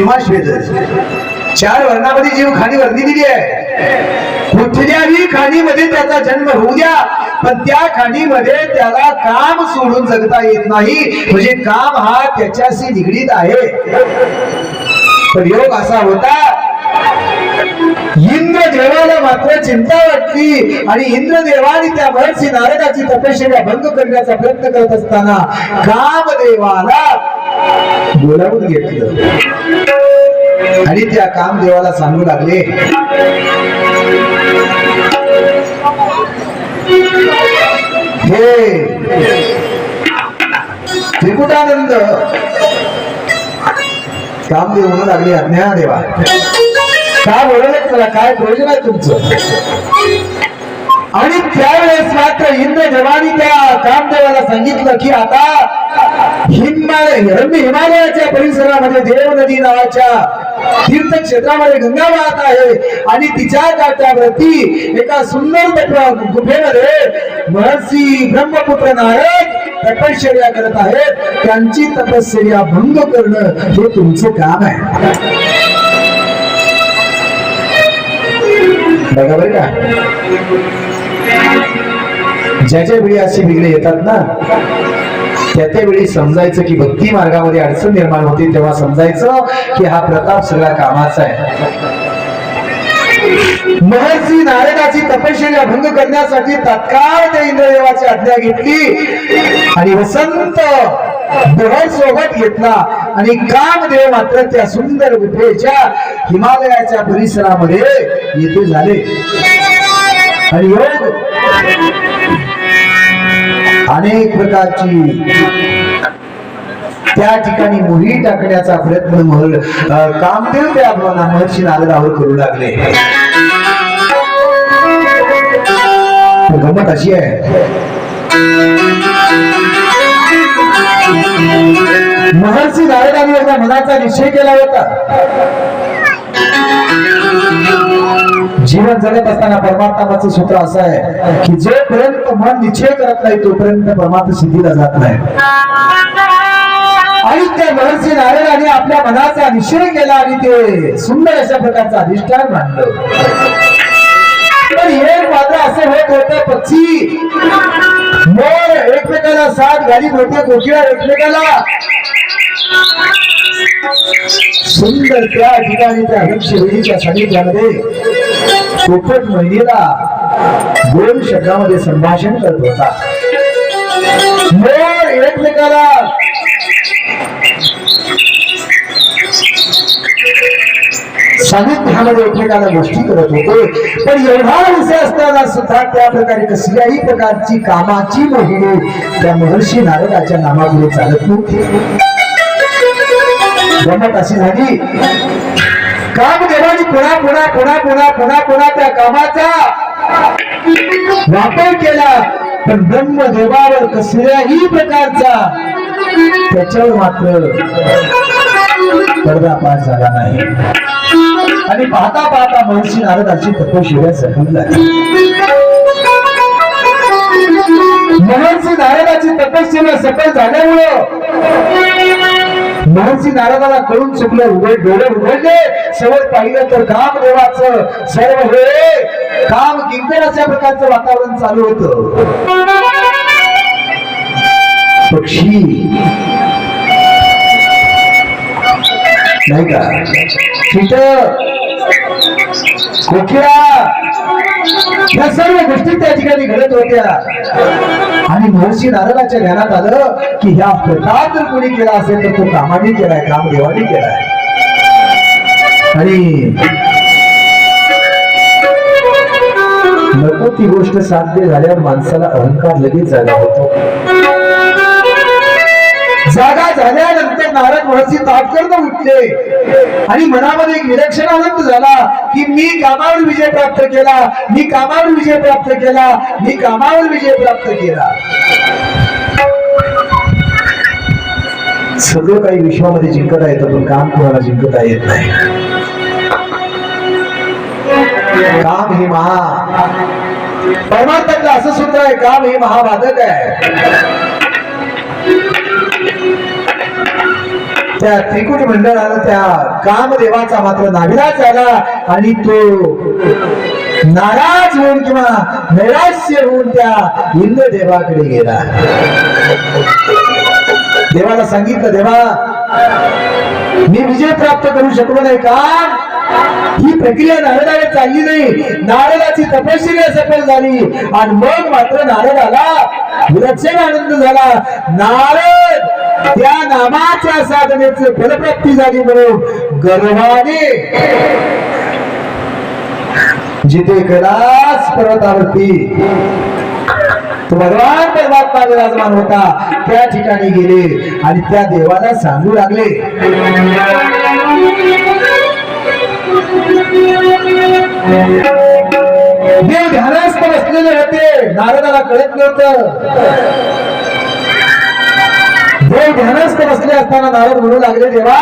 सीमा श्वेत चार वर्णामध्ये जीव खाली वर्णी दिली आहे. कुठल्याही खाणीमध्ये त्याचा जन्म होऊ द्या पण त्या खाणीमध्ये त्याला काम सोडून जगता येत नाही. म्हणजे काम हा त्याच्याशी निगडीत आहे. पण योग असा होता इंद्रदेवाला मात्र चिंता वाटली आणि इंद्रदेवाने त्या महर्षी नारदाची तपश्चर्या भंग करण्याचा प्रयत्न करत असताना कामदेवाला बोलावून घेतलं. आणि त्या कामदेवाला सांगू लागले हे त्रिकुटानंद. कामदेव म्हणू लागले अज्ञा देवा काय बोलवलं तुला काय प्रयोजन आहे तुमचं? आणि त्यावेळेस मात्र इंद्र जवानी त्या कामदेवाला सांगितलं की आता हिमालय हिमालयाच्या परिसरामध्ये देव नदी नावाच्या तीर्थक्षेत्रामध्ये गंगा वाहत आहे. आणि तिच्या काठावरती एका सुंदर गुफेमध्ये महर्षी ब्रह्मपुत्र नारद तपश्चर्या करत आहेत. त्यांची तपश्चर्या भंग करणं हे तुमचं काम आहे. बघा बरं का? ज्याच्या वेळी अशी बिघडे येतात ना त्या त्या वेळी समजायचं की भक्ती मार्गामध्ये अडचण निर्माण होते तेव्हा समजायचं की हा प्रताप सगळ्या कामाचा आहे. महर्षी नारदाची तपश्चर्या भंग करण्यासाठी तात्काळ त्या इंद्रदेवाची आज्ञा घेतली. आणि वसंत बहर सोबत घेतला. आणि कामदेव मात्र त्या सुंदर गुफेच्या हिमालयाच्या परिसरामध्ये येथे झाले. योग अनेक प्रकारची त्या ठिकाणी मोही टाकण्याचा प्रयत्न महल कामदेव त्या महर्षी नारदावर करू लागले. गमत गंमत अशी आहे. महर्षी नारदांनी एकदा मनाचा निश्चय केला होता. जीवन जगत असताना परमात्माचं सूत्र असं आहे की जोपर्यंत मन निश्चय करत नाही तोपर्यंत परमात्मा सिद्धीला जात नाही. आणि त्या महर्षी नारायणाने आपल्या मनाचा निश्चय केला आणि ते सुंदर अशा प्रकारचं अधिष्ठान मांडलं. पण एक मात्र असं होत होतं पक्षी. मोर एकमेकाला साथ घालीत होते कोकिळा एकमेकाला. सुंदर त्या ठिकाणी त्या वृक्षवेलीच्या सानिध्यामध्ये पोपट महिलेला दोन शब्दामध्ये संभाषण करत होता. मोर एकमेकाला सानिध्यामध्ये एकमेकाला गोष्टी करत होते. पण एवढा विषय असताना सुद्धा त्या प्रकारे कसल्याही प्रकारची कामाची मोहिनी त्या महर्षी नारदाच्या नामापुढे चालत नव्हती. गमत अशी झाली. काम कामदेवानी पुन्हा पुन्हा पुन्हा पुन्हा पुन्हा पुन्हा त्या कामाचा वापर केला. पण ब्रह्मदेवावर कसल्याही प्रकारचा त्याच्यावर मात्र पडदा झाला नाही. आणि पाहता पाहता महर्षी नारदाची तपशिव्या सफल झाली महर्षी नारदाची तपस्या सफल झाल्यामुळं महर्षी नारदाला कळून चुकलं. उघड डोळे उघडले. सवय पाहिलं तर कामदेवाचं सर्व हे काम किंकर अशा प्रकारचं वातावरण चालू होत. पक्षी. नाही का? कीट कोकिळा या सर्व गोष्टी त्या ठिकाणी घडत होत्या. आणि महर्षी नारदाच्या ध्यानात आलं की ह्या प्रताप जर कोणी केला असेल तर तो कामाने केलाय कामदेवाने केलाय. आणि नको ती गोष्ट साध्य झाल्यावर माणसाला अहंकार लगेच जागा होतो. जागा झाल्यानंतर नारद महर्षी तात्कर्म उठले. आणि मनामध्ये एक निरीक्षण आनंद झाला की मी कामावर विजय प्राप्त केला मी कामावर विजय प्राप्त केला मी कामावर विजय प्राप्त केला. सगळं काही विश्वामध्ये जिंकता येतं पण काम कोणाला जिंकता येत नाही. काम हे महा परमार्थातलं असं सूत्र आहे काम हे महाबाधक आहे. त्या त्रिकुट मंडळाला त्या कामदेवाचा मात्र नाविलाज झाला आणि तो नाराज होऊन किंवा नैराश्य होऊन त्या इंद्रदेवाकडे गेला. देवाला सांगितलं देवा मी विजय प्राप्त करू शकलो नाही का? ही प्रक्रिया नारदाने चालली नाही. नारदाची तपश्चर्या सफल झाली आणि मग मात्र नारदाला विलक्षण आनंद झाला. नारद त्या नामाच्या साधनेच फलप्राप्ती झाली म्हणून गर्वाने जिथे कैलास परत तो भगवान परमात्मा विराजमान होता. त्या ठिकाणी गेले आणि त्या देवाला सांगू लागले. देव ध्यानास्त बसलेले होते. नारदाला कळत नव्हतं. ध्यानस्थ बसले असताना नारद म्हणू लागले देवा